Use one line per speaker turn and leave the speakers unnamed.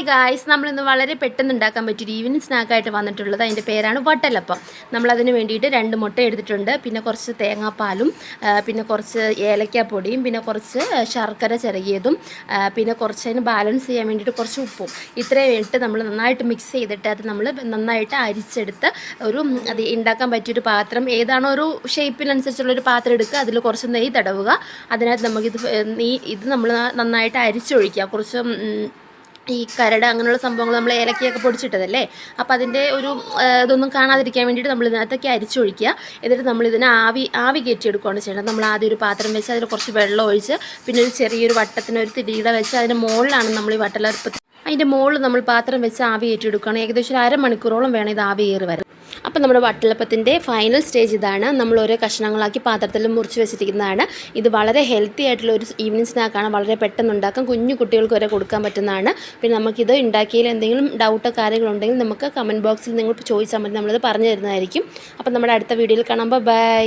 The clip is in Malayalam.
ഹായ് ഗായ്സ് നമ്മളിന്ന് വളരെ പെട്ടെന്ന് ഉണ്ടാക്കാൻ പറ്റിയൊരു ഈവനിങ് സ്നാക്കായിട്ട് വന്നിട്ടുള്ളത് അതിന്റെ പേരാണ് വട്ടലപ്പം. നമ്മളതിന് വേണ്ടിയിട്ട് രണ്ട് മുട്ട എടുത്തിട്ടുണ്ട്. പിന്നെ കുറച്ച് തേങ്ങാപ്പാലും പിന്നെ കുറച്ച് ഏലക്കാപ്പൊടിയും പിന്നെ കുറച്ച് ശർക്കര ചിറകിയതും പിന്നെ കുറച്ച് അതിന് ബാലൻസ് ചെയ്യാൻ വേണ്ടിയിട്ട് കുറച്ച് ഉപ്പും. ഇത്രയും ഇട്ട് നമ്മൾ നന്നായിട്ട് മിക്സ് ചെയ്തിട്ട് അത് നമ്മൾ നന്നായിട്ട് അരിച്ചെടുത്ത് ഒരു അത് ഉണ്ടാക്കാൻ പറ്റിയൊരു പാത്രം. ഏതാണോ ഒരു ഷേപ്പിനനുസരിച്ചുള്ളൊരു പാത്രം എടുക്കുക. അതിൽ കുറച്ച് നെയ്യ് തടവുക. അതിനകത്ത് നമുക്കിത് നെയ്യ് ഇത് നമ്മൾ നന്നായിട്ട് അരിച്ചൊഴിക്കുക. കുറച്ച് ഈ കരട് അങ്ങനെയുള്ള സംഭവങ്ങൾ നമ്മൾ ഏലക്കയൊക്കെ പൊടിച്ചിട്ടതല്ലേ? അപ്പോൾ അതിന്റെ ഒരു ഇതൊന്നും കാണാതിരിക്കാൻ വേണ്ടിയിട്ട് നമ്മൾ ഇതിനകത്തൊക്കെ അരിച്ചൊഴിക്കുക. എന്നിട്ട് നമ്മൾ ഇതിനെ ആവി ആവി കയറ്റിയെടുക്കുകയാണ് ചെയ്യേണ്ടത്. നമ്മൾ ആദ്യം ഒരു പാത്രം വെച്ച് അതിൽ കുറച്ച് വെള്ളം ഒഴിച്ച് പിന്നെ ഒരു ചെറിയൊരു വട്ടത്തിന് ഒരു തിരിയുടെ വെച്ച് അതിന്റെ മുകളിലാണ് നമ്മൾ ഈ വട്ടലർപ്പ് അതിന്റെ മുകളിൽ നമ്മൾ പാത്രം വെച്ച് ആവി കയറ്റിയെടുക്കുകയാണ്. ഏകദേശം ഒരു അരമണിക്കൂറോളം വേണം ഇത് ആവി കയറി വരാൻ. അപ്പം നമ്മുടെ വട്ടലപ്പത്തിന്റെ ഫൈനൽ സ്റ്റേജ് ഇതാണ്. നമ്മൾ ഓരോ കഷ്ണങ്ങളാക്കി പാത്രത്തിൽ മുറിച്ച് വെച്ചിരിക്കുന്നതാണ്. ഇത് വളരെ ഹെൽത്തി ആയിട്ടുള്ള ഒരു ഈവനിങ് സ്നാക്കാണ് വളരെ പെട്ടെന്ന് ഉണ്ടാക്കാം കുഞ്ഞു കുട്ടികൾക്ക് വരെ കൊടുക്കാൻ പറ്റുന്നതാണ്. പിന്നെ നമുക്കിത് ഉണ്ടാക്കിയതിൽ എന്തെങ്കിലും ഡൗട്ടോ കാര്യങ്ങളുണ്ടെങ്കിൽ നമുക്ക് കമന്റ് ബോക്സിൽ നിങ്ങൾ ചോദിച്ചാൽ മതി. നമ്മളിത് പറഞ്ഞു തരുന്നതായിരിക്കും. അപ്പം നമ്മുടെ അടുത്ത വീഡിയോയിൽ കാണാം. ബൈ